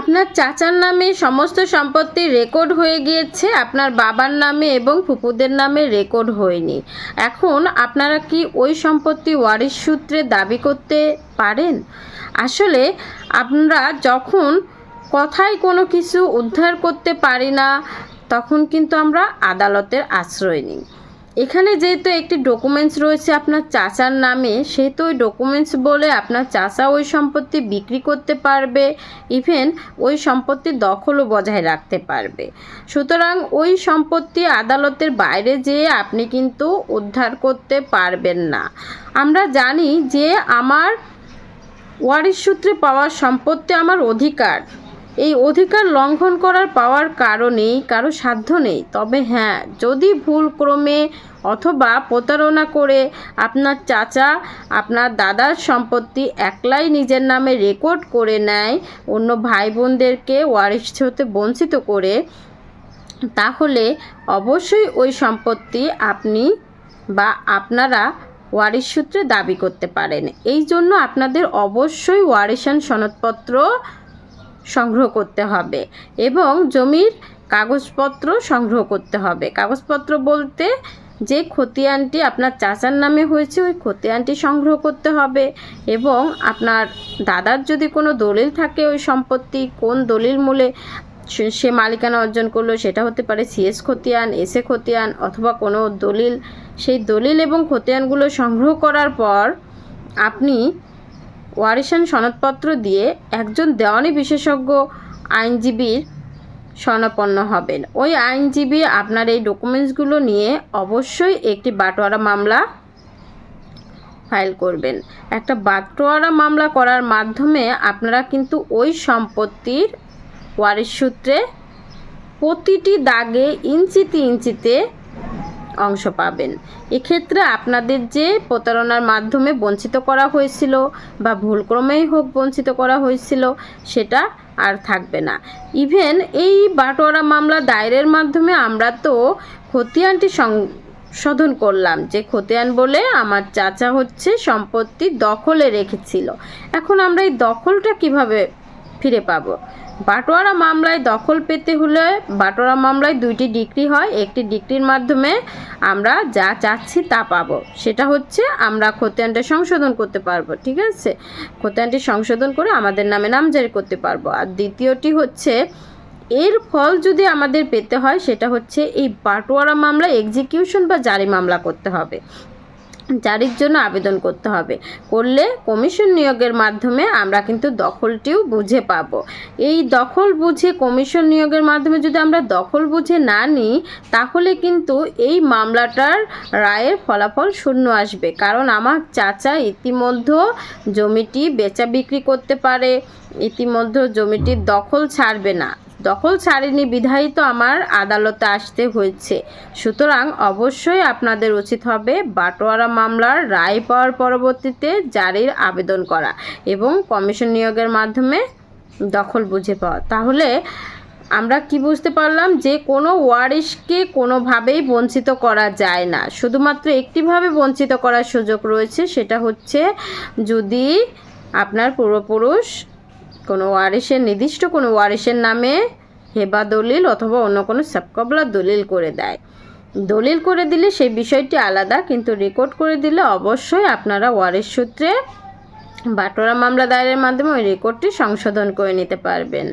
আপনার চাচার নামে সমস্ত সম্পত্তি রেকর্ড হয়ে গিয়েছে, আপনার বাবার নামে এবং ফুপুদের নামে রেকর্ড হয়নি। এখন আপনারা কি ওই সম্পত্তি ওয়ারিশ সূত্রে দাবি করতে পারেন? আসলে আমরা যখন কথায় কোনো কিছু উদ্ধার করতে পারি না, তখন কিন্তু আমরা আদালতের আশ্রয় নিই। এখানে যেহেতু একটি ডকুমেন্টস রয়েছে আপনার চাচার নামে, সেহেতু ওই ডকুমেন্টস বলে আপনার চাচা ওই সম্পত্তি বিক্রি করতে পারবে ইভেন ওই সম্পত্তির দখলও বজায় রাখতে পারবে। সুতরাং ওই সম্পত্তি আদালতের বাইরে যেয়ে আপনি কিন্তু উদ্ধার করতে পারবেন না। আমরা জানি যে আমার ওয়ারিশ সূত্রে পাওয়া সম্পত্তি আমার অধিকার। এই অধিকার লঙ্ঘন করার পাওয়ার কারণেই কারও সাধ্য নেই। তবে হ্যাঁ যদি ভুল ক্রমে অথবা প্রতারণা করে আপনার চাচা, আপনার দাদার সম্পত্তি একলাই নিজের নামে রেকর্ড করে নেয়, অন্য ভাই বোনদেরকে ওয়ারিশ হতে বঞ্চিত করে, তাহলে অবশ্যই ওই সম্পত্তি আপনি বা আপনারা ওয়ারিশ সূত্রে দাবি করতে পারেন। এই জন্য আপনাদের অবশ্যই ওয়ারিশান সনদপত্র সংগ্রহ করতে হবে এবং জমির কাগজপত্র সংগ্রহ করতে হবে। কাগজপত্র বলতে যে খতিয়ানটি আপনার চাচার নামে হয়েছে, ওই খতিয়ানটি সংগ্রহ করতে হবে এবং আপনার দাদার যদি কোনো দলিল থাকে, ওই সম্পত্তি কোন দলিল মূলে সে মালিকানা অর্জন করল, সেটা হতে পারে সিএস খতিয়ান এসএ খতিয়ান অথবা কোনো দলিল। সেই দলিল এবং খতিয়ানগুলো সংগ্রহ করার পর আপনি ওয়ারিশান সনদপত্র দিয়ে একজন দেওয়ানি বিশেষজ্ঞ আইনজীবীর শরণাপন্ন হবেন। ওই আইনজীবী আপনার এই ডকুমেন্টসগুলো নিয়ে অবশ্যই একটি বাটোয়ারা মামলা ফাইল করবেন। একটা বাটোয়ারা মামলা করার মাধ্যমে আপনারা কিন্তু ওই সম্পত্তির ওয়ারিশ সূত্রে প্রতিটি দাগে ইঞ্চিতে ইঞ্চিতে অংশ পাবেন। এক্ষেত্রে আপনাদের যে প্রতারণার মাধ্যমে বঞ্চিত করা হয়েছিল বা ভুলক্রমেই হোক বঞ্চিত করা হয়েছিল, সেটা আর থাকবে না। ইভেন এই বাটোয়ারা মামলা দায়েরের মাধ্যমে আমরা তো খতিয়ানটি সংশোধন করলাম যে খতিয়ান বলে আমার চাচা হচ্ছে সম্পত্তি দখলে রেখেছিল। এখন আমরা এই দখলটা কীভাবে ফিরে পাবো। বাটোয়ারা মামলায় দখল পেতে হলে বাটোয়ারা মামলায় দুইটি ডিগ্রি হয়। একটি ডিগ্রির মাধ্যমে আমরা যা চাচ্ছি তা পাবো। সেটা হচ্ছে আমরা খতিয়ানটা সংশোধন করতে পারব, ঠিক আছে? খতিয়ানটি সংশোধন করে আমাদের নামে নামজারি করতে পারব। আর দ্বিতীয়টি হচ্ছে, এর ফল যদি আমাদের পেতে হয়, সেটা হচ্ছে এই বাটোয়ারা মামলা এক্সিকিউশন বা জারি মামলা করতে হবে। জারির জন্য আবেদন করতে হবে। করলে কমিশন নিয়োগের মাধ্যমে আমরা কিন্তু দখলটিও বুঝে পাব। এই দখল বুঝে, কমিশন নিয়োগের মাধ্যমে যদি আমরা দখল বুঝে না নিই, তাহলে কিন্তু এই মামলাটার রায়ের ফলাফল শূন্য আসবে। কারণ আমার চাচা ইতিমধ্যে জমিটি বেচা বিক্রি করতে পারে, ইতিমধ্যে জমিটির দখল ছাড়বে না। দখল ছাড়েনি বিধায়ী তো আমার আদালতে আসতে হয়েছে। সুতরাং অবশ্যই আপনাদের উচিত হবে বাটোয়ারা মামলার রায় পাওয়ার পরবর্তীতে জারির আবেদন করা এবং কমিশন নিয়োগের মাধ্যমে দখল বুঝে পাওয়া। তাহলে আমরা কি বুঝতে পারলাম যে কোনো ওয়ারিশকে কোনোভাবেই বঞ্চিত করা যায় না। শুধুমাত্র একটিভাবে বঞ্চিত করার সুযোগ রয়েছে, সেটা হচ্ছে যদি আপনার পূর্বপুরুষ কোনো ওয়ারিশের নির্দিষ্ট কোনো ওয়ারিশের নামে হেবা দলিল অথবা অন্য কোনো সাবকবলা দলিল করে দেয়। দলিল করে দিলে সেই বিষয়টি আলাদা, কিন্তু রেকর্ড করে দিলে অবশ্যই আপনারা ওয়ারিশ সূত্রে বাটোরা মামলা দায়েরের মাধ্যমে ওই রেকর্ডটি সংশোধন করে নিতে পারবেন।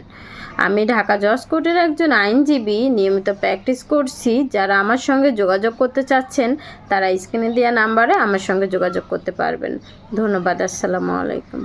আমি ঢাকা জজ কোর্টের একজন আইনজীবী, নিয়মিত প্র্যাকটিস করছি। যারা আমার সঙ্গে যোগাযোগ করতে চাচ্ছেন, তারা স্ক্রিনে দেওয়া নাম্বারে আমার সঙ্গে যোগাযোগ করতে পারবেন। ধন্যবাদ, আসসালামু আলাইকুম।